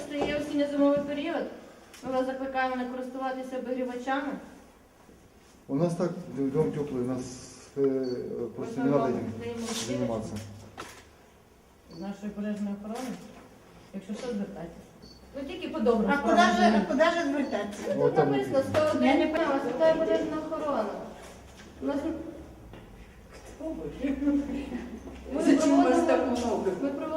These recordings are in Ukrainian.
настає осінньо-зимовий період. Ми вас закликаємо не користуватися обігрівачами. У нас так дом теплый, у нас э, просто не надо этим заниматься. З нашої пожежної охорони. Якщо що, звертайтеся. Ну тільки по-доброму. А куди ж, а куди ж звертатися? Ну, От Тут там написано 101 Я не не вас питає пожежна охорона. У нас ми Зачем вас проводимо, так много? ми проводимо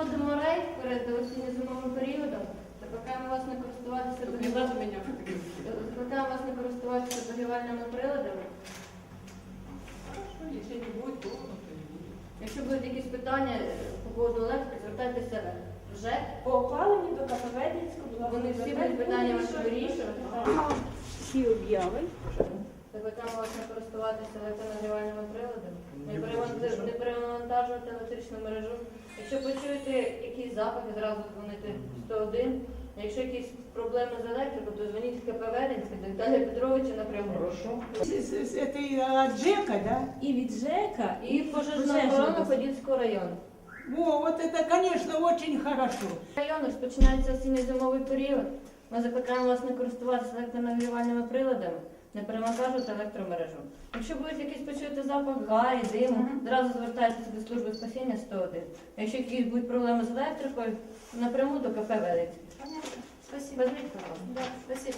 Закликаємо вас не користуватися обігрівальними приладами. Хорошо, если не будет, то то не будет. Якщо будуть якісь питання по поводу електрики, звертайтеся вже. По опаленню до Каповедницького була Вони всі будуть питання ваші вирішувати. Всі об'яви. Закликаємо вас не користуватися електронагрівальними приладами, не перевантаж- не перевантажувати електричну мережу. Якщо почуєте якісь запахи, зразу дзвоните 101. Якщо якісь проблеми з електрикою, то дзвоніть в КП Веденське до Віталія Петровича напряму. Это от Джека, да? І від ЖЕКа, І пожежна охорона. Подільського району. Во, вот это, конечно, очень хорошо. Району розпочинається осінньо-зимовий період. Ми закликаємо вас не користуватися електронагрівальними приладами, не перевантажувати електромережу. Якщо будете якийсь почути запах гарі, диму, одразу звертайтеся до служби спасіння 101. Якщо якісь будуть проблеми з електрикою, напряму до КП Велиць. Понятно. Спасибо. Візьміть, будь ласка. Да, спасибо.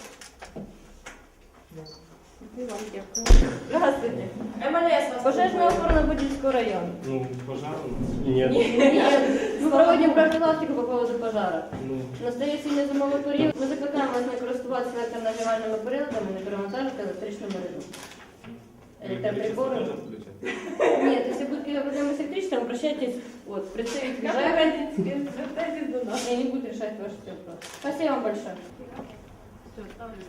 І вам дякую. Здравствуйте. МЛС вас Пожежна охорона Подільського району. Ну, пожар у нас? Нет. Ні, Ми проводимо профілактику по поводу пожару. Ну, Настає осінньо-зимовий період. Ми закликаємо вас не користуватися електронагрівальними приладами, не перевантажити електричну мережу. Электроприборы? тоже включать? Нет, если будут какие-то проблемы с электричеством, обращайтесь вот, в представитель ЖЭКа. не будут решать ваши вопрос. Спасибо вам большое. Все, ставлю.